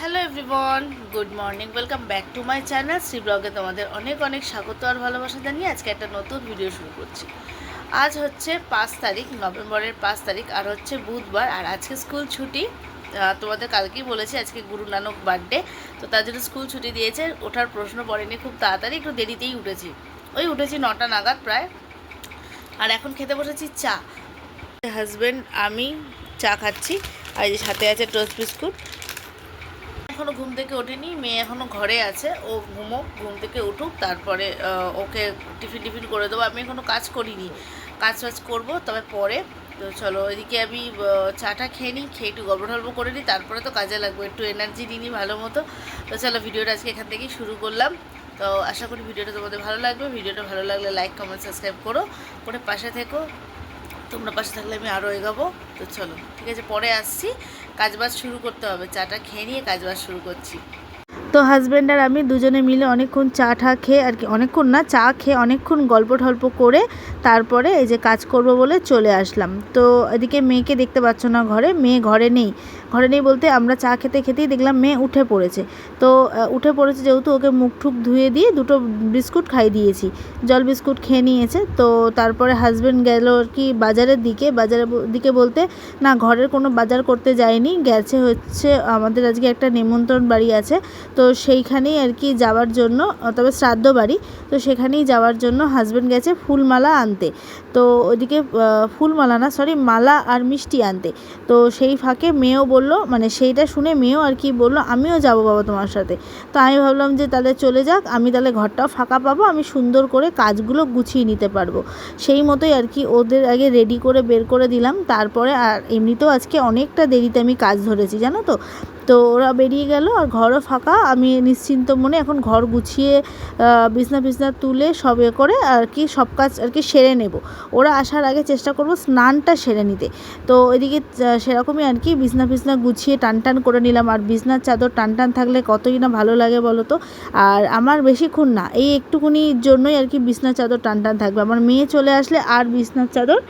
Hello everyone good morning welcome back to my channel Shri ব্লগে তোমাদের অনেক অনেক স্বাগত আর ভালোবাসা জানিয়ে আজকে একটা নতুন ভিডিও শুরু করছি। আজ হচ্ছে পাঁচ তারিখ, নভেম্বরের পাঁচ তারিখ, আর হচ্ছে বুধবার। আর আজকে স্কুল ছুটি তোমাদের কালকেই বলেছি আজকে গুরু নানক বার্থডে তো তার জন্য স্কুল ছুটি দিয়েছে। ওঠার প্রশ্ন পড়েনি, খুব তাড়াতাড়ি একটু দেরিতেই উঠেছি। ওই উঠেছি নটা নাগাদ প্রায়। আর এখন খেতে বসেছি চা। হাজব্যান্ড আমি চা খাচ্ছি। আর যে সাথে আছে টোস্ট বিস্কুট এখনও ঘুম থেকে ওঠেনি, মেয়ে এখনও ঘরে আছে, ও ঘুমোক, ঘুম থেকে উঠুক, তারপরে ওকে টিফিন টিফিন করে দেবো। আমি এখনও কাজ করিনি, কাজ টাজ করব, তবে পরে। তো চলো, এদিকে আমি চাটা খেয়ে নিই, খেয়ে একটু গল্প টল্প করে নিই, তারপরে তো কাজে লাগবে, একটু এনার্জি নিই নি ভালো মতো। তো চলো, ভিডিওটা আজকে এখান থেকেই শুরু করলাম। তো আশা করি ভিডিওটা তোমাদের ভালো লাগবে, ভিডিওটা ভালো লাগলে লাইক কমেন্ট সাবস্ক্রাইব করো, করে পাশে থেকো। তোমরা পাশে থাকলে আমি আরও এগাবো। তো চলো, ঠিক আছে, পরে আসছি। কাজবাজ শুরু করতে হবে, চাটা খেয়ে নিয়ে কাজবাজ শুরু করছি। তো হাজব্যান্ড আর আমি দুজনে মিলে অনেকক্ষণ চা ঠা খেয়ে আর কি, অনেকক্ষণ না, চা খেয়ে অনেকক্ষণ গল্প টল্প করে তারপরে এই যে কাজ করব বলে চলে আসলাম। তো এদিকে মেয়েকে দেখতে পাচ্ছ না ঘরে, মেয়ে ঘরে নেই। ঘরে নেই বলতে আমরা চা খেতে খেতেই দেখলাম মেয়ে উঠে পড়েছে। তো উঠে পড়েছে যেহেতু ওকে মুখ ঠুক ধুয়ে দিয়ে দুটো বিস্কুট খাই দিয়েছি। জল বিস্কুট খেয়ে নিয়েছে। তো, তারপরে হাজব্যান্ড গেল আর কি বাজারের দিকে। বাজারের দিকে বলতে, না, ঘরের কোনো বাজার করতে যায়নি। গেছে হচ্ছে, আমাদের আজকে একটা নিমন্ত্রণ বাড়ি আছে। তো সেইখানেই আর কি যাওয়ার জন্য, তবে শ্রাদ্ধ বাড়ি। তো সেখানেই যাওয়ার জন্য হাজব্যান্ড গেছে ফুলমালা আনতে। তো ওইদিকে আহ, ফুলমালা না সরি মালা আর মিষ্টি আনতে। তো সেই ফাঁকে মেয়েও বলল মানে সেইটা শুনে মেয়েও আর কি বলল আমিও যাব বাবা তোমার সাথে। তো আমি ভাবলাম যে তাহলে চলে যাক আমি তাহলে ঘরটাও ফাঁকা পাবো আমি সুন্দর করে কাজগুলো গুছিয়ে নিতে পারব। সেই মতোই আর কি ওদের আগে রেডি করে বের করে দিলাম তারপরে আর এমনিতেও আজকে অনেকটা দেরিতে আমি কাজ ধরেছি জানো তো? তো ওরা বেরিয়ে গেল আর ঘরও ফাঁকা। আমি নিশ্চিন্ত মনে এখন ঘর গুছিয়ে বিছনা বিছনা তুলে সব করে আর কি সব কাজ আর কি সেরে নেব। ওরা আসার আগে চেষ্টা করব স্নানটা সেরে নিতে। তো এদিকে সেরকমই আর কি বিছনা বিছনা গুছিয়ে টান টান করে নিলাম। আর বিছনার চাদর টান টান থাকলে কতই না ভালো লাগে বলো তো? আর আমার বেশিক্ষণ না, এই একটুকুনির জন্যই আর কি বিছনার চাদর টান টান থাকবে। আমার মেয়ে চলে আসলে আর বিছনার চাদর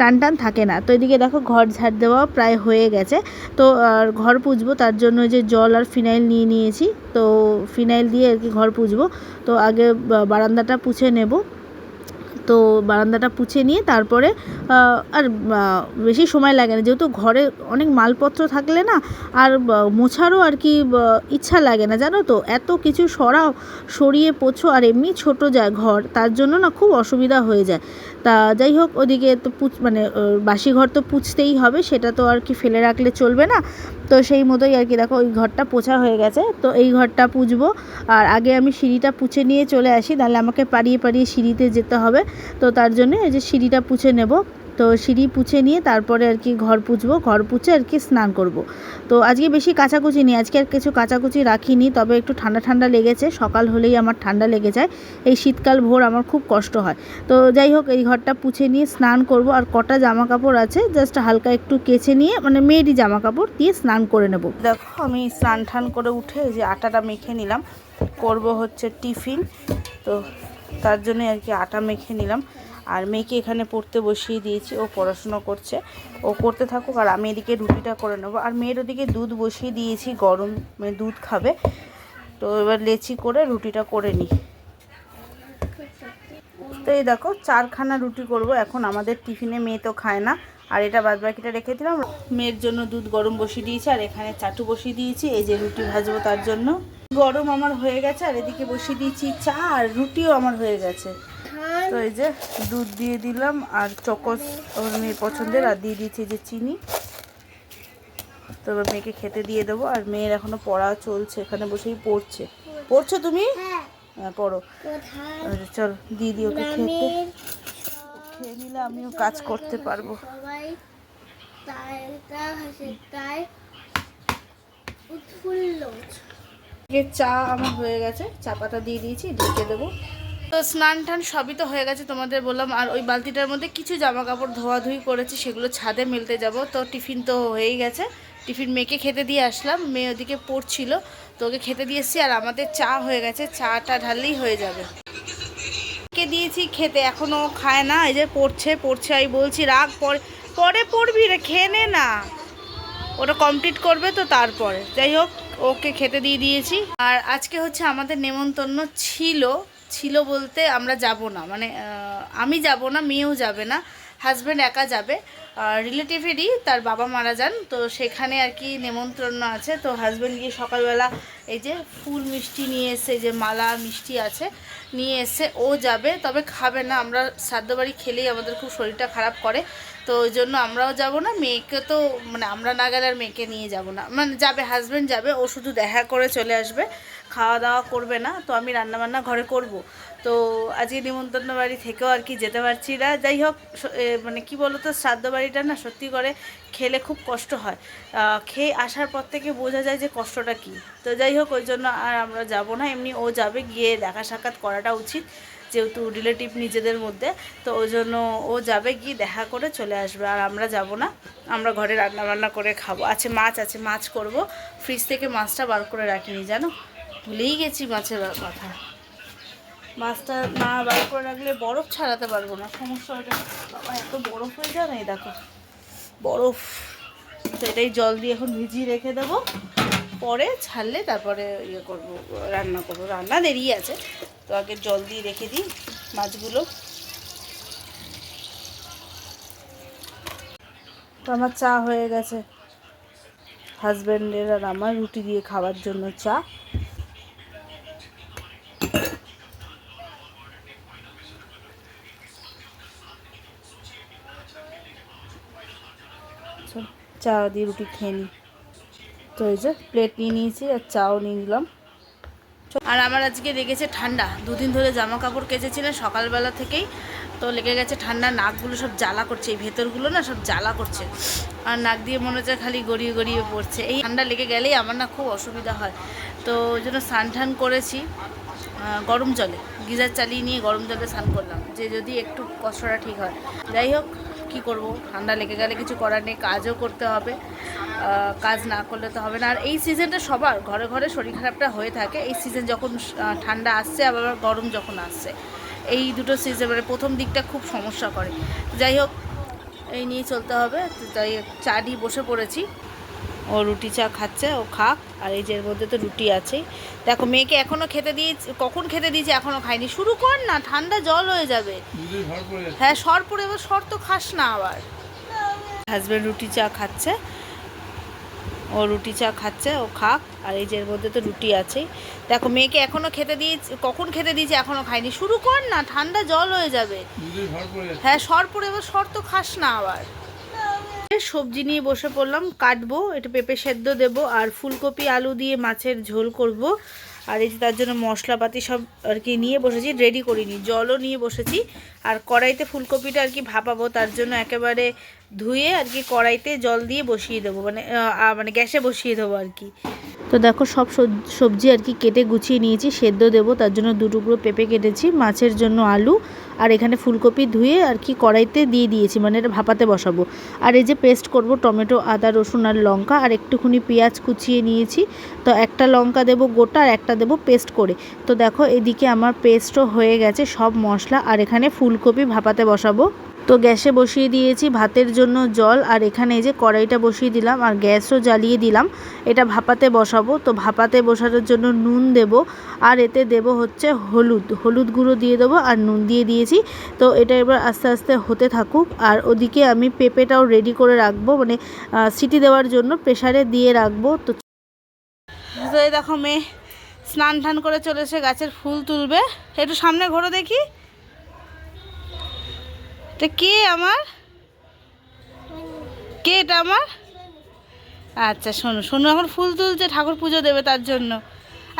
টান টান থাকে না। তো এদিকে দেখো ঘর ঝাড় দেওয়া প্রায় হয়ে গেছে। তো, আর ঘর পুজবো, তার জন্য যে জল আর ফিনাইল নিয়ে নিয়েছি, তো ফিনাইল দিয়ে আর কি ঘর পুজবো। তো আগে বারান্দাটা পুছে নেব। তো বারান্দাটা পুছে নিয়ে তারপরে আর বেশি সময় লাগে না। যেহেতু ঘরে অনেক মালপত্র থাকলে না, আর মোছারও আর কি ইচ্ছা লাগে না, জানো তো? এত কিছু সরাও, সরিয়ে পোছো, আর এমনি ছোট যায় ঘর, তার জন্য না খুব অসুবিধা হয়ে যায়। তা যাই হোক, ওদিকে তো পুচ মানে বাসি ঘর তো পুছতেই হবে, সেটা তো আর কি ফেলে রাখলে চলবে না। তো সেই মতোই আর কি, দেখো, ওই ঘরটা পোছা হয়ে গেছে, তো এই ঘরটা পুছবো আর আগে আমি সিঁড়িটা পুছে নিয়ে চলে আসি, তাহলে আমাকে পাড়িয়ে পাড়িয়ে সিঁড়িতে যেতে হবে। তো তার জন্য এই যে সিঁড়িটা পুছে নেব। তো সিঁড়ি পুছে নিয়ে তারপরে আর কি ঘর পুছবো ঘর পুছে আর কি স্নান করব। তো আজকে বেশি কাচাকুচি নেই, আজকে আর কিছু কাচাকুচি রাখিনি, তবে একটু ঠান্ডা ঠান্ডা লেগেছে, সকাল হলেই আমার ঠান্ডা লেগে যায়। এই শীতকাল ভোর আমার খুব কষ্ট হয়। তো যাই হোক, এই ঘরটা পুছে নিয়ে স্নান করব, আর কটা জামা কাপড় আছে, জাস্ট হালকা একটু কেচে নিয়ে মানে মেয়েরই জামা কাপড় দিয়ে স্নান করে নেব। দেখো, আমি স্নান ঠান করে উঠে যে আটাটা মেখে নিলাম, করব হচ্ছে টিফিন, তো তার জন্য আর কি আটা মেখে নিলাম। আর মেয়েকে এখানে পড়তে বসিয়ে দিয়েছি, ও পড়াশুনো করছে। ও করতে থাকুক আর আমি এদিকে রুটিটা করে নেব। আর মেয়ের ওদিকে দুধ বসিয়ে দিয়েছি, গরম দুধ খাবে। তো এবার লেচি করে রুটিটা করে নিই। তো এই দেখো, চারখানা রুটি করব। এখন আমাদের টিফিনে মেয়ে তো খায় না। আর এটা বাদ বাকিটা রেখে দিলাম। মেয়ের জন্য দুধ গরম বসিয়ে দিয়েছি, আর এখানে চাটু বসিয়ে দিয়েছি। এই যে রুটি ভাজবো তার জন্য। গরম আমার হয়ে গেছে, আর এদিকে বসিয়ে দিয়েছি চা, আর রুটিও আমার হয়ে গেছে। তো এই যে দুধ দিয়ে দিলাম আর চকস ওর মেয়ের পছন্দের আর দিয়ে দিয়েছি যে চিনি। তো এবার মেয়েকে খেতে দিয়ে দেবো আর মেয়ের এখনও পড়া চলছে এখানে বসেই পড়ছে। পড়ছো তুমি? হ্যাঁ। পড়ো। আচ্ছা, চল দিয়ে দিই ওকে খেতে। খেয়ে নিলে আমিও কাজ করতে পারব। চা আমার হয়ে গেছে চা পাতা দিয়ে দিয়েছি ঢেকে দেবো। তো স্নান টান সবই তো হয়ে গেছে তোমাদের বললাম, আর ওই বালতিটার মধ্যে কিছু জামা কাপড় ধোয়াধুয়ি করেছি, সেগুলো ছাদে মেলতে যাব। তো টিফিন তো হয়েই গেছে। টিফিন মেয়েকে খেতে দিয়ে আসলাম, মেয়ে ওদিকে পড়ছিল, তো ওকে খেতে দিয়ে এসেছি, আর আমাদের চা হয়ে গেছে, চাটা ঢাললেই হয়ে যাবে। কে দিয়েছি খেতে এখনও খায় না, এই যে পড়ছে পড়ছে, আমি বলছি, রাগ, পরে পরে পড়বি রে, খেয়ে নে না। ওটা কমপ্লিট করবে তো তারপরে। যাই হোক, ওকে খেতে দিয়ে দিয়েছি। আর আজকে হচ্ছে আমাদের নেমন্তন্ন ছিল। ছিল বলতে আমরা যাব না। মানে আমি যাব না, মেয়েও যাবে না হাজব্যান্ড একা যাবে। রিলেটিভেরই তার বাবা মারা যান, তো সেখানে আর কি নেমন্ত্রণ আছে। তো হাজব্যান্ড গিয়ে সকালবেলা এই যে ফুল মিষ্টি নিয়ে এসে যে মালা মিষ্টি আছে, নিয়ে এসে ও যাবে। তবে খাবে না, আমরা শ্রাদ্ধ বাড়ি খেলেই আমাদের খুব শরীরটা খারাপ করে। তো ওই জন্য আমরাও যাব না, মেয়েকে তো মানে আমরা না গেলে আর মেয়েকে নিয়ে যাব না। মানে যাবে হাজব্যান্ড যাবে, ও শুধু দেখা করে চলে আসবে। খাওয়া দাওয়া করবে না, তো আমি রান্নাবান্না ঘরে করব। তো আজকে নিমন্ত্রণ বাড়ি থেকেও আর কি যেতে পারছি না। যাই হোক মানে কি বলো তো শ্রাদ্ধ বাড়িটা না সত্যি করে খেলে খুব কষ্ট হয়। খেয়ে আসার পর থেকে বোঝা যায় যে কষ্টটা কী। তো যাই হোক, ওই জন্য আর আমরা যাব না। এমনি ও যাবে, গিয়ে দেখা সাক্ষাৎ করাটা উচিত, যেহেতু রিলেটিভ নিজেদের মধ্যে। তো ওই জন্য ও যাবে, গিয়ে দেখা করে চলে আসবে। আর আমরা যাব না। আমরা ঘরে রান্না বান্না করে খাব। আছে মাছ আছে মাছ করব। ফ্রিজ থেকে মাছটা বার করে রাখিনি, জানো? ভুলেই গেছি মাছের কথা। মাছটা না বার করে রাখলে বরফ ছাড়াতে পারব না। সমস্যা ওটা বাবা, এত বরফ হয়ে না এই দেখো। বরফ। তো এটাই জল দিয়ে এখন ভিজিয়ে রেখে দেবো। পরে ছাড়লে তারপরে ইয়ে করব, রান্না করব। রান্না দেরি আছে। তো আগে জল দিয়ে রেখে দিই মাছগুলো। তো আমার চা হয়ে গেছে। হাজব্যান্ডের আর আমার রুটি দিয়ে খাওয়ার জন্য চা চল, চা দিয়ে রুটি খেয়ে নিই তো এই যে প্লেট নিয়ে নিয়েছি আর চাও নিয়ে নিলাম। আর আমার আজকে লেগেছে ঠান্ডা। দুদিন ধরে জামা কাপড় কেচেছিলেন সকালবেলা থেকেই। তো লেগে গেছে ঠান্ডা, নাকগুলো সব জ্বালা করছে। এই ভেতরগুলো না সব জ্বালা করছে। আর নাক দিয়ে মনে হচ্ছে খালি গড়িয়ে গড়িয়ে পড়ছে। এই ঠান্ডা লেগে গেলেই আমার না খুব অসুবিধা হয়। তো ওই জন্য স্নান টান করেছি গরম জলে। গিজার চালিয়ে নিয়ে গরম জলে স্নান করলাম। যে যদি একটু কষ্টটা ঠিক হয়। যাই হোক কি করব? ঠান্ডা লেগে গেলে কিছু করার নেই, কাজও করতে হবে। কাজ না করলে তো হবে না। আর এই সিজনটা সবার ঘরে ঘরে শরীর খারাপটা হয়ে থাকে। এই সিজন যখন ঠান্ডা আসছে, আবার গরম যখন আসছে, এই দুটো সিজন মানে প্রথম দিকটা খুব সমস্যা করে। যাই হোক, এই নিয়ে চলতে হবে। তাই চা দিয়ে বসে পড়েছি। ও রুটি চা খাচ্ছে ও খাক। আর এই যে এর মধ্যে তো রুটি আছেই। দেখো মেয়েকে এখনও খেতে দিয়েছি কখন খেতে দিয়েছি এখনও খাইনি। শুরু কর না ঠান্ডা জল হয়ে যাবে। হ্যাঁ সর পরে এবার সর তো খাস না আবার। হাজব্যান্ড রুটি চা খাচ্ছে ও রুটি চা খাচ্ছে ও খাক। আর এই যে এর মধ্যে তো রুটি আছেই। দেখো মেয়েকে এখনও খেতে দিয়েছি কখন খেতে দিয়েছি এখনও খাইনি। শুরু কর না ঠান্ডা জল হয়ে যাবে। হ্যাঁ সর পরে এবার সর তো খাস না আবার। সবজি নিয়ে বসে পড়লাম, কাটবো এটা পেঁপে সেদ্ধ দেবো আর ফুলকপি, আলু দিয়ে মাছের ঝোল করব। আর এই যে তার জন্য মশলাপাতি সব আর কি নিয়ে বসেছি রেডি করিনি, জলও নিয়ে বসেছি। আর কড়াইতে ফুলকপিটা আর কি ভাপাবো, তার জন্য একেবারে ধুয়ে আর কি কড়াইতে জল দিয়ে বসিয়ে দেবো মানে মানে গ্যাসে বসিয়ে দেবো আর কি। তো দেখো সব সব- সবজি আর কি কেটে গুছিয়ে নিয়েছি, সেদ্ধ দেবো, তার জন্য দু টুকরো পেঁপে কেটেছি, মাছের জন্য আলু, আর এখানে ফুলকপি ধুয়ে আর কি কড়াইতে দিয়ে দিয়েছি মানে এটা ভাপাতে বসাবো। আর এই যে পেস্ট করব, টমেটো, আদা, রসুন আর লঙ্কা, আর একটুখানি পেঁয়াজ কুচিয়ে নিয়েছি, তো একটা লঙ্কা দেবো গোটা আর একটা দেবো পেস্ট করে। তো দেখো এদিকে আমার পেস্টও হয়ে গেছে, সব মশলা, আর এখানে ফুলকপি ভাপাতে বসাবো। তো গ্যাসে বসিয়ে দিয়েছি ভাতের জন্য জল, আর এখানে এই যে কড়াইটা বসিয়ে দিলাম আর গ্যাসও জ্বালিয়ে দিলাম। এটা ভাপাতে বসাবো, তো ভাপাতে বসানোর জন্য নুন দেব, আর এতে দেব হচ্ছে হলুদ। হলুদ গুঁড়ো দিয়ে দেবো আর নুন দিয়ে দিয়েছি। তো এটা এবার আস্তে আস্তে হতে থাকুক, আর ওদিকে আমি পেঁপেটাও রেডি করে রাখব মানে সিটি দেওয়ার জন্য প্রেশারে দিয়ে রাখব। তো দেখো মেয়ে স্নান টান করে চলে এসে গাছের ফুল তুলবে। একটু সামনে ঘোরো দেখি। এটা কে আমার? কে এটা আমার? আচ্ছা শোনো শোনো, এখন ফুল তুলছে, ঠাকুর পুজো দেবে তার জন্য।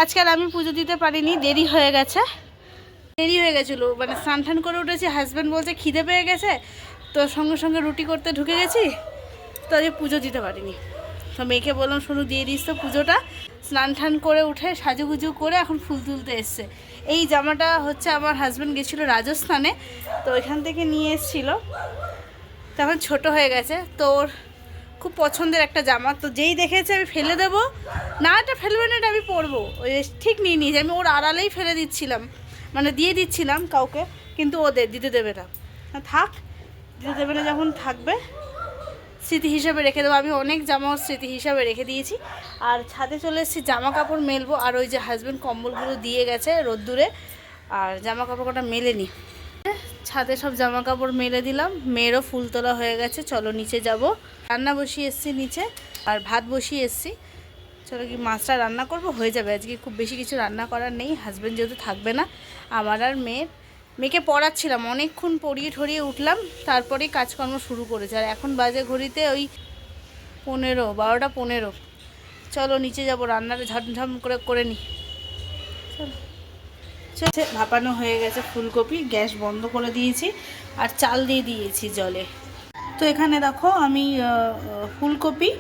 আজকাল আমি পুজো দিতে পারিনি, দেরি হয়ে গেছে। দেরি হয়ে গেছিল মানে স্নান টান করে উঠেছি হাজব্যান্ড বলছে খিদে পেয়ে গেছে, তো সঙ্গে সঙ্গে রুটি করতে ঢুকে গেছি, তো আমি পুজো দিতে পারিনি। তো মেয়েকে বললাম, শোনো, দিয়ে দিস তো পুজোটা। স্নান টান করে উঠে সাজুগুজু করে এখন ফুল তুলতে এসছে। এই জামাটা হচ্ছে আমার হাজব্যান্ড গেছিল রাজস্থানে তো ওইখান থেকে নিয়ে এসেছিল। তখন ছোট হয়ে গেছে তো ওর খুব পছন্দের একটা জামা। তো যেই দেখেছে আমি ফেলে দেবো না এটা ফেলবে না এটা আমি পরবো। ওই ঠিক নিয়ে নিয়েছি আমি ওর আড়ালেই ফেলে দিচ্ছিলাম। মানে দিয়ে দিচ্ছিলাম কাউকে কিন্তু ওদের দিতে দেবে না, থাক দিতে দেবে না যখন থাকবে। স্মৃতি হিসাবে রেখে দেবো। আমি অনেক জামা স্মৃতি হিসাবে রেখে দিয়েছি। আর ছাদে চলে এসেছি জামা কাপড় মেলবো। আর ওই যে হাজব্যান্ড কম্বলগুলো দিয়ে গেছে রোদ্দুরে। আর জামা কাপড় কটা মেলেনি ছাদে সব জামা কাপড় মেলে দিলাম। মেয়েরও ফুল তোলা হয়ে গেছে। চলো নিচে যাব। রান্না বসিয়ে এসছি নিচে। আর ভাত বসিয়ে এসছি। চলো কি মাছটা রান্না করব? হয়ে যাবে। আজকে খুব বেশি কিছু রান্না করার নেই। হাজব্যান্ড যেহেতু থাকবে না, আমার আর মেয়ের। মেয়েকে পড়াচ্ছিলাম। অনেকক্ষণ পড়িয়ে ঠরিয়ে উঠলাম তারপরেই কাজকর্ম শুরু করেছে। আর এখন বাজে ঘড়িতে ওই পনেরো, বারোটা পনেরো। চলো নিচে যাব, রান্নাটা ঝমঝম করে করে নিই ভাপানো হয়ে গেছে ফুলকপি, গ্যাস বন্ধ করে দিয়েছি আর চাল দিয়ে দিয়েছি জলে। তো এখানে দেখো আমি ফুলকপি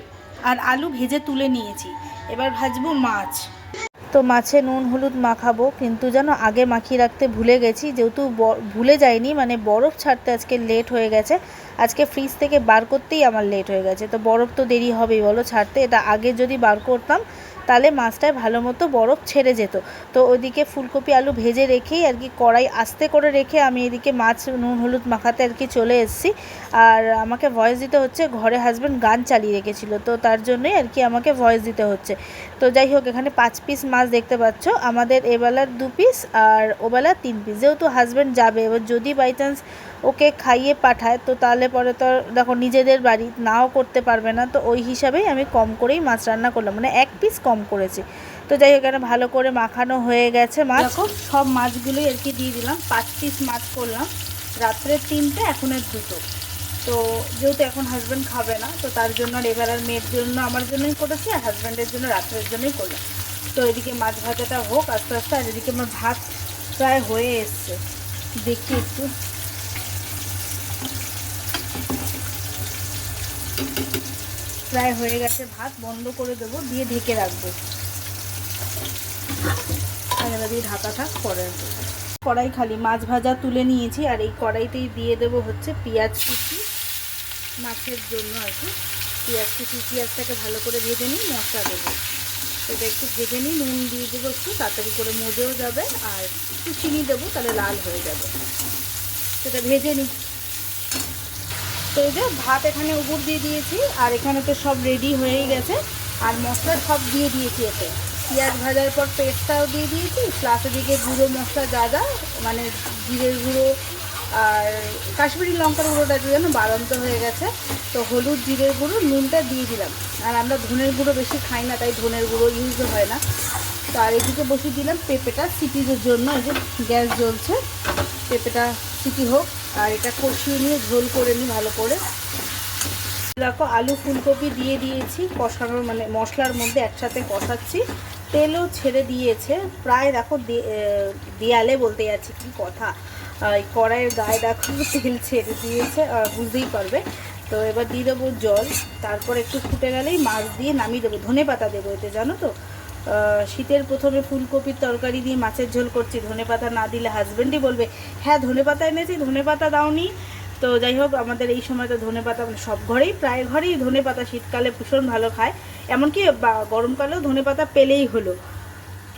আর আলু ভেজে তুলে নিয়েছি। এবার ভাজবো মাছ। তো মাছে নুন, হলুদ মাখাবো, কিন্তু যেন আগে মাখিয়ে রাখতে ভুলে গেছি। যেহেতু ভুলে যায়নি মানে বরফ ছাড়তে আজকে লেট হয়ে গেছে। আজকে ফ্রিজ থেকে বার করতেই আমার লেট হয়ে গেছে। তো বরফ তো দেরি হবেই, বলো ছাড়তে। এটা আগে যদি বার করতাম তাহলে মাছটায় ভালো মতো বরফ ছেড়ে যেত। তো ওইদিকে ফুলকপি, আলু ভেজে রেখেই আর কি কড়াই আস্তে করে রেখে আমি এদিকে মাছ, নুন, হলুদ মাখাতে আর কি চলে এসেছি। আর আমাকে ভয়েস দিতে হচ্ছে, ঘরে হাজব্যান্ড গান চালিয়ে রেখেছিল, তো তার জন্যই আর কি আমাকে ভয়েস দিতে হচ্ছে। তো যাই হোক, এখানে পাঁচ পিস মাছ দেখতে পাচ্ছ, আমাদের এবেলার দু পিস আর ওবেলার তিন পিস যেহেতু হাজব্যান্ড যাবে, এবার যদি বাই চান্স ওকে খাইয়ে পাঠায়, তো তাহলে পরে তো দেখো নিজেদের বাড়ি, নাও করতে পারবে না, তো ওই হিসাবেই আমি কম করেই মাছ রান্না করলাম মানে এক পিস কম করেছি। তো যাই হোক, এখানে ভালো করে মাখানো হয়ে গেছে মাছ। সব মাছগুলোই আর কি দিয়ে দিলাম, পাঁচ পিস মাছ করলাম, রাত্রের তিনটে, এখনের দুটো। তো যেহেতু এখন হাজব্যান্ড খাবে না, তো তার জন্য এবার আর মেয়ের জন্য, আমার জন্যই করেছি, আর হাজব্যান্ডের জন্য রাত্রের জন্যই করলাম। তো এদিকে মাছ ভাজাটা হোক, আস্তে আস্তে, আর এদিকে আমার ভাত প্রায় হয়ে এসছে। দেখি একটু। প্রায় হয়ে গেছে ভাত, বন্ধ করে দেবো, দিয়ে ঢেকে রাখব। দিয়ে ঢাকা থাক পরে কড়াই খালি, মাছ ভাজা তুলে নিয়েছি, আর এই কড়াইতেই দিয়ে দেবো হচ্ছে পেঁয়াজ কুচি। মাছের জন্য আর কি। পেঁয়াজ কুচি, পেঁয়াজটাকে ভালো করে ভেজে নিই মশলা দেবো। এটা একটু ভেজে নিই নুন দিয়ে দেবো একটু, তাড়াতাড়ি করে মজেও যাবে, আর একটু চিনি দেবো, তাহলে লাল হয়ে যাবে। সেটা ভেজে নিই তো এই যে ভাত এখানে উপর দিয়ে দিয়েছি, আর এখানে তো সব রেডি হয়েই গেছে। আর মশলা সব দিয়ে দিয়েছি এতে। পেঁয়াজ ভাজার পর পেস্টটাও দিয়ে দিয়েছি প্লাস এদিকে গুঁড়ো মশলা যা যা মানে জিরের গুঁড়ো আর কাশ্মীরি লঙ্কার গুঁড়োটা যেন বাড়ন্ত হয়ে গেছে। তো হলুদ, জিরের গুঁড়ো, নুনটা দিয়ে দিলাম। আর আমরা ধনের গুঁড়ো বেশি খাই না, তাই ধনের গুঁড়ো ইউজ হয় না। তো আর এদিকে বসিয়ে দিলাম পেঁপেটা সিটিজের জন্য, এই যে গ্যাস জ্বলছে। পেঁপেটা সিটি হোক আর এটা কষিয়ে নিয়ে ঝোল করে নিই ভালো করে। দেখো, আলু ফুলকপি দিয়ে দিয়েছি, কষানোর মানে মশলার মধ্যে একসাথে কষাচ্ছি। তেলও ছেড়ে দিয়েছে। প্রায় দেখো দেয়ালে বলতে যাচ্ছি, কি কথা। কড়াইয়ের গায়ে দেখো তেল ছেড়ে দিয়েছে বুঝতেই পারবে। তো এবার দিয়ে দেবো জল। তারপর একটু ফুটে গেলেই মাছ দিয়ে নামিয়ে দেবো। ধনে পাতা দেবো এতে, জানো তো? শীতের প্রথমে ফুলকপির তরকারি দিয়ে মাছের ঝোল করছি, ধনে পাতা না দিলে হাজবেন্ডই বলবে হ্যাঁ ধনে পাতা এনেছি, ধনে পাতা দাওনি। তো যাই হোক, আমাদের এই সময় তো ধনে পাতা মানে সব ঘরেই, প্রায় ঘরেই ধনে পাতা শীতকালে ভীষণ ভালো খায়। এমনকি গরমকালেও ধনে পাতা পেলেই হলো,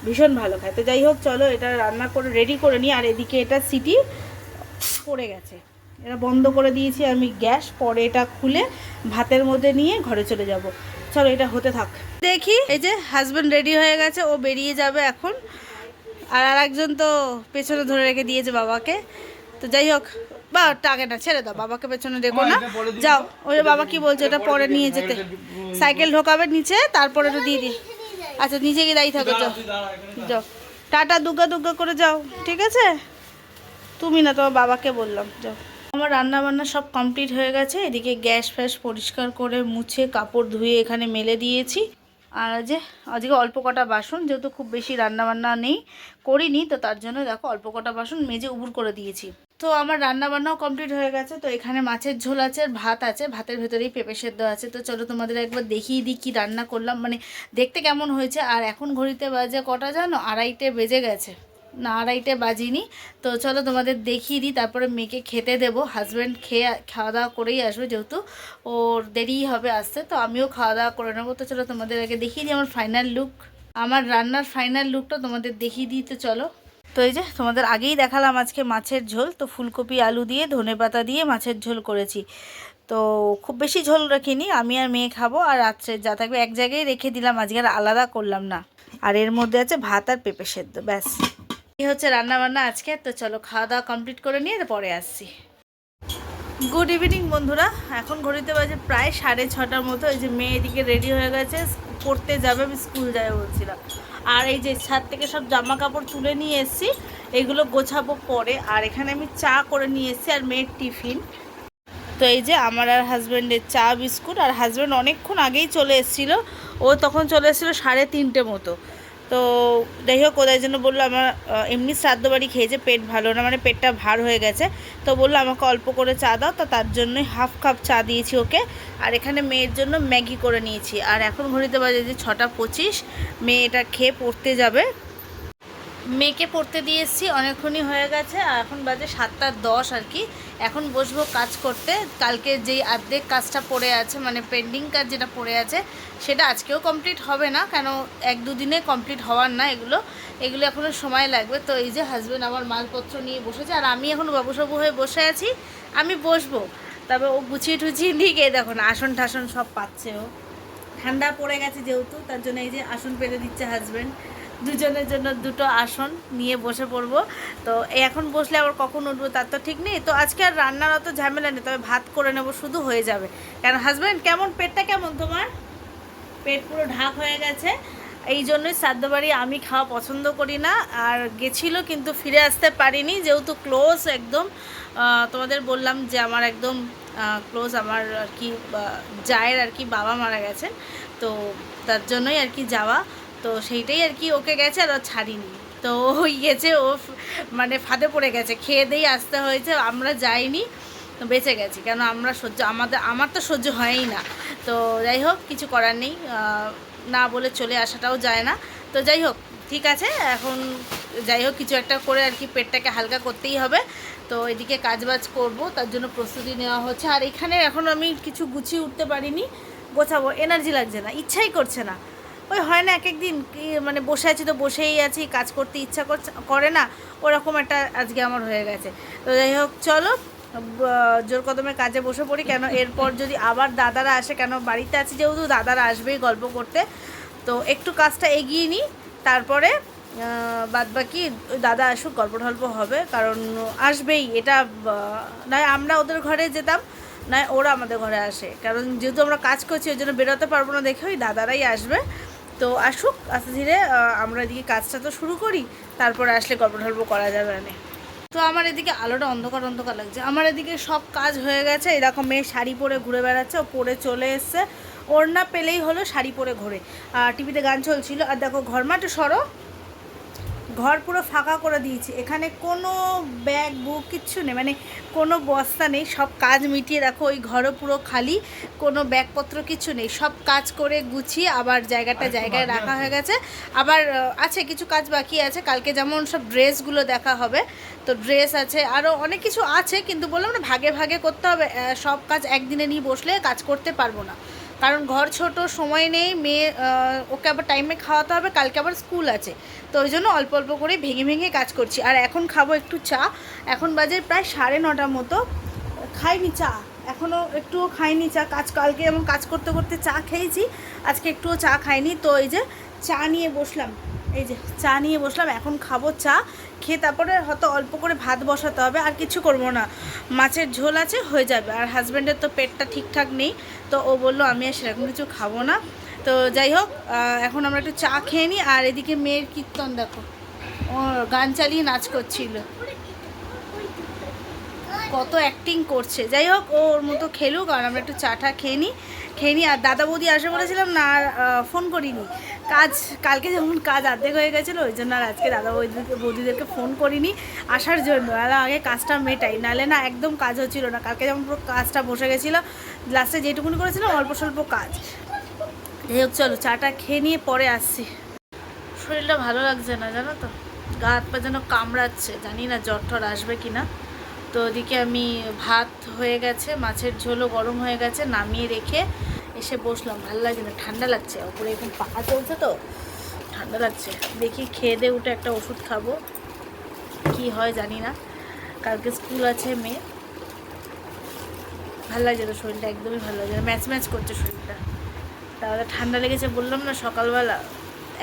ভীষণ ভালো খায়। তো যাই হোক, চলো এটা রান্না করে রেডি করে নিই। আর এদিকে এটা সিটি পড়ে গেছে। এটা বন্ধ করে দিয়েছি আমি গ্যাস, পরে এটা খুলে ভাতের মধ্যে নিয়ে ঘরে চলে যাব। চলো এটা হতে থাক। দেখি এই যে হাজব্যান্ড রেডি হয়ে গেছে ও বেরিয়ে যাবে এখন। আর আরেকজন তো পেছনে ধরে রেখে দিয়েছে বাবাকে। তো যাই হোক বা টাকে না ছেড়ে দাও বাবাকে পেছনে দেখো না। যাও ওই বাবা কি বলছে ওটা পরে নিয়ে যেতে। সাইকেল ঢোকাবে নিচে তারপরে ওটা দিয়ে দিই আচ্ছা নিচে গিয়ে দাঁড়িয়ে থাকো যাও। যাও। টাটা দুগ্গা দুগ্গা করে যাও ঠিক আছে? তুমি না তোমার বাবাকে বললাম যাও। আমার রান্না বান্না সব কমপ্লিট হয়ে গেছে। এদিকে গ্যাস ফ্যাস পরিষ্কার করে মুছে কাপড় ধুয়ে এখানে মেলে দিয়েছি। আর যে, আজকে অল্প কটা বাসন, যেহেতু খুব বেশি রান্না বান্না নেই, করিনি, তো তার জন্য দেখো অল্প কটা বাসন মেজে উবুর করে দিয়েছি। তো আমার রান্না বান্নাও কমপ্লিট হয়ে গেছে। তো এখানে মাছের ঝোল আছে আর ভাত আছে। ভাতের ভেতরেই পেঁপে সেদ্ধ আছে। তো চলো তোমাদের একবার দেখিয়ে দিই কী রান্না করলাম। মানে দেখতে কেমন হয়েছে। আর এখন ঘড়িতে বাজে কটা জানো? আড়াইটে বেজে গেছে। আড়াইটে বাজিনি। তো চলো তোমাদের দেখিয়ে দিই, তারপরে মেয়েকে খেতে দেবো। হাজব্যান্ড খেয়ে খাওয়া দাওয়া করেই আসবে যেহেতু। ওর দেরিই হবে আসতে, তো আমিও খাওয়া দাওয়া করে নেব। তো চলো তোমাদের আগে দেখিয়ে দিই আমার ফাইনাল লুক আমার রান্নার ফাইনাল লুকটা তোমাদের দেখিয়ে দিই, তো চলো। তো এই যে, তোমাদের আগেই দেখালাম আজকে মাছের ঝোল। তো ফুলকপি, আলু দিয়ে ধনেপাতা দিয়ে মাছের ঝোল করেছি। তো খুব বেশি ঝোল রাখিনি, আমি আর মেয়ে খাব। আর রাত্রে যা থাকবে এক জায়গায় রেখে দিলাম, আজকে আর আলাদা করলাম না। আর এর মধ্যে আছে ভাত আর পেঁপে সেদ্ধ, ব্যাস। এই হচ্ছে রান্না বান্না আজকে, তো চলো খাওয়া দাওয়া কমপ্লিট করে নিয়ে পরে আসছি। গুড ইভিনিং বন্ধুরা। এখন ঘড়িতে বাজে প্রায় সাড়ে ছটার মতো। এই যে মেয়ে এদিকে রেডি হয়ে গেছে, পড়তে যাবে, আমি স্কুল যাবে বলছিলাম। আর এই যে ছাদ থেকে সব জামা কাপড় তুলে নিয়ে এসেছি, এগুলো গোছাবো পরে। আর এখানে আমি চা করে নিয়ে এসেছি আর মেয়ের টিফিন। তো এই যে আমার আর হাজব্যান্ডের চা, বিস্কুট। আর হাজব্যান্ড অনেকক্ষণ আগেই চলে এসেছিল। ও তখন চলে এসেছিল সাড়ে তিনটে মতো। তো যাই হোক ওদের জন্য বলল, আমার এমনি শ্রাদ্ধ বাড়ি খেয়েছে, পেট ভালো না মানে পেটটা ভার হয়ে গেছে। তো বলল, আমাকে অল্প করে চা দাও। তো তার জন্যই হাফ কাপ চা দিয়েছি ওকে। আর এখানে মেয়ের জন্য ম্যাগি করে নিয়েছি। আর এখন ঘড়িতে বাজে যে ছটা পঁচিশ, মেয়ে এটা খেয়ে পড়তে যাবে। মেয়েকে পড়তে দিয়ে এসেছি অনেকক্ষণই হয়ে গেছে, আর এখন বাজে সাতটা দশ আর কি। এখন বসবো কাজ করতে। কালকে যেই অর্ধেক কাজটা পড়ে আছে মানে পেন্ডিং কাজ যেটা পড়ে আছে, সেটা আজকেও কমপ্লিট হবে না, কেন এক দুদিনে কমপ্লিট হওয়ার না এগুলো। এগুলো এখনও সময় লাগবে। তো এই যে হাজব্যান্ড আমার মালপত্র নিয়ে বসেছে, আর আমি এখন বাবুসাবু হয়ে বসে আছি, আমি বসবো। তারপর ও গুছিয়ে টুছিয়ে নিয়ে গিয়ে দেখো না, আসন ঠাসন সব পাচ্ছে ও। ঠান্ডা পড়ে গেছে যেহেতু, তার জন্য এই যে আসন পেতে দিচ্ছে হাজব্যান্ড দুজনের জন্য দুটো আসন নিয়ে বসে পড়ব। তো এখন বসলে আবার কখন উঠবো তার তো ঠিক নেই। তো আজকে আর রান্নার অত ঝামেলা নেই, তবে ভাত করে নেব, শুধু হয়ে যাবে। কেন হাজব্যান্ড কেমন? পেটটা কেমন তোমার? পেট পুরো ঢাক হয়ে গেছে। এই জন্যই শ্রাদ্ধ বাড়ি আমি খাওয়া পছন্দ করি না। আর গেছিল কিন্তু ফিরে আসতে পারিনি, যেহেতু ক্লোজ একদম তোমাদের বললাম যে আমার একদম ক্লোজ আমার আর কি জায়ের আর কি বাবা মারা গেছেন। তো তার জন্যই আর কি যাওয়া। তো সেইটাই আর কি ওকে গেছে আর ও ছাড়িনি। তো ওই গেছে, ও মানে ফাঁদে পড়ে গেছে। খেয়ে দিয়েই আসতে হয়েছে, আমরা যাইনি বেঁচে গেছি। কেন আমরা সহ্য, আমাদের, আমার তো সহ্য হয়ই না। তো যাই হোক, কিছু করার নেই। না বলে চলে আসাটাও যায় না। তো যাই হোক, ঠিক আছে, এখন যাই হোক, কিছু একটা করে আর কি পেটটাকে হালকা করতেই হবে। তো এদিকে কাজবাজ করব, তার জন্য প্রস্তুতি নেওয়া হচ্ছে। আর এখানে এখন আমি কিছু গুছিয়ে উঠতে পারিনি, গোছাবো। এনার্জি লাগছে না, ইচ্ছাই করছে না। ওই হয় না এক একদিন মানে বসে আছি তো বসেই আছি, কাজ করতে ইচ্ছা করে না, ওরকম একটা আজকে আমার হয়ে গেছে। তো যাই হোক, চলো জোর কদমে কাজে বসে পড়ি, কেন এরপর যদি আবার দাদারা আসে, কেন বাড়িতে আছি যেহেতু দাদারা আসবেই গল্প করতে, তো একটু কাজটা এগিয়ে নিই, তারপরে বাদ বাকি দাদা আসুক, গল্প টল্প হবে, কারণ আসবেই, এটা নয় আমরা ওদের ঘরে যেতাম, নয় ওরা আমাদের ঘরে আসে, কারণ যেহেতু আমরা কাজ করছি, ওই জন্য বেরোতে পারব না দেখে ওই দাদারাই আসবে তো আসুক, আস্তে ধীরে আমরা এদিকে কাজটা তো শুরু করি, তারপরে আসলে গল্প টল্প করা যাবে না। তো আমার এদিকে আলোটা অন্ধকার অন্ধকার লাগছে। আমার এদিকে সব কাজ হয়ে গেছে, এরকম মেয়ে শাড়ি পরে ঘুরে বেড়াচ্ছে, ও পরে চলে এসছে। ওর না পেলেই হলো শাড়ি পরে ঘোরে। আর টিভিতে গান চলছিল। আর দেখো, ঘর মাঠে সরো। ঘর পুরো ফাঁকা করে দিয়েছি। এখানে কোনো ব্যাগ বুক কিচ্ছু নেই মানে কোনো বস্তা নেই সব কাজ মিটিয়ে রাখো ওই ঘরও পুরো খালি কোনো ব্যাগপত্র কিছু নেই সব কাজ করে গুছিয়ে আবার জায়গাটা জায়গায় রাখা হয়ে গেছে। আবার আছে কিছু কাজ বাকি আছে কালকে যেমন সব ড্রেসগুলো দেখা হবে তো ড্রেস আছে আরও অনেক কিছু আছে কিন্তু বললাম না ভাগে ভাগে করতে হবে সব কাজ একদিনে নিয়ে বসলে কাজ করতে পারব না। কারণ ঘর ছোট সময় নেই মেয়ে ওকে আবার টাইমে খাওয়াতে হবে কালকে আবার স্কুল আছে। তো ওই জন্য অল্প অল্প করে ভেঙে ভেঙে কাজ করছি। আর এখন খাব একটু চা। এখন বাজে প্রায় সাড়ে নটার মতো। খাইনি চা। এখনও একটুও খাইনি চা। কাজ কালকে এমন কাজ করতে করতে চা খেয়েছি। আজকে একটুও চা খাইনি। তো এই যে চা নিয়ে বসলাম। এই যে চা নিয়ে বসলাম। এখন খাব চা। খেয়ে তারপরে হয়তো অল্প করে ভাত বসাতে হবে। আর কিছু করব না। মাছের ঝোল আছে, হয়ে যাবে। আর হাজব্যান্ডের তো পেটটা ঠিকঠাক নেই। তো ও বলল, আমি আর সেরকম কিছু খাব না। তো যাই হোক এখন আমরা একটু চা খেয়ে নিই আর এদিকে মেয়ের কীর্তন দেখো। ও গান চালিয়ে নাচ করছিল। কত অ্যাক্টিং করছে। যাই হোক ওর মতো খেলুক, আর আমরা একটু চাটা খেয়ে নিই খেয়ে নিই আর দাদা বৌদি আসবে বলেছিলাম না, আর ফোন করিনি। কাজ, কালকে যেমন কাজ অর্ধেক হয়ে গেছিল, ওই জন্য আর আজকে দাদা বৌদিকে বৌদিদেরকে ফোন করিনি আসার জন্য। আর আগে কাজটা মেটাই নাহলে না একদম কাজ হচ্ছিল না। কালকে যেমন পুরো কাজটা বসে গেছিল লাস্টে যেটুকুনি করেছিলাম, অল্প স্বল্প কাজ। যাই হোক চলো, চাটা খেয়ে নিয়ে পরে আসছি। শরীরটা ভালো লাগছে না, জানো তো? গা হাত পা যেন কামড়াচ্ছে, জানি না জ্বর টর আসবে কি না। তো ওদিকে আমি ভাত হয়ে গেছে, মাছের ঝোলও গরম হয়ে গেছে, নামিয়ে রেখে এসে বসলাম। ভালো লাগছে না, ঠান্ডা লাগছে, ওপরে এখন পাখা চলছে তো, ঠান্ডা লাগছে। দেখি খেয়ে দিয়ে উঠে একটা ওষুধ খাব, কি হয় জানি না। কালকে স্কুল আছে মেয়ে। ভালো লাগছে না শরীরটা একদমই ভালো লাগছে ম্যাচ ম্যাচ করছে শরীরটা। তাহলে ঠান্ডা লেগেছে বললাম না সকালবেলা।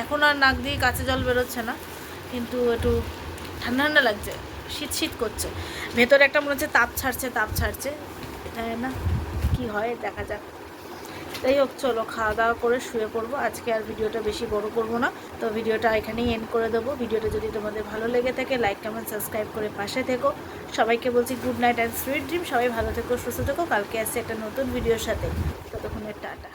এখন আর নাক দিয়ে কাঁচা জল বেরোচ্ছে না, কিন্তু একটু ঠান্ডা ঠান্ডা লাগছে, শীত শীত করছে। ভেতরে একটা মনে হচ্ছে তাপ ছাড়ছে তাপ ছাড়ছে। জানি না, কি হয় দেখা যাক। যাই হোক, চলো খাওয়া দাওয়া করে শুয়ে পড়ব। আজকে আর ভিডিওটা বেশি বড় করব না। তো ভিডিওটা এখানেই এন্ড করে দেবো। ভিডিওটা যদি তোমাদের ভালো লেগে থাকে লাইক কমেন্ট সাবস্ক্রাইব করে পাশে থেকো। সবাইকে বলছি good night and sweet dream সবাই ভালো থেকো, সুস্থ থেকো। কালকে আসছে একটা নতুন ভিডিওর সাথে। ততক্ষণের টাটা।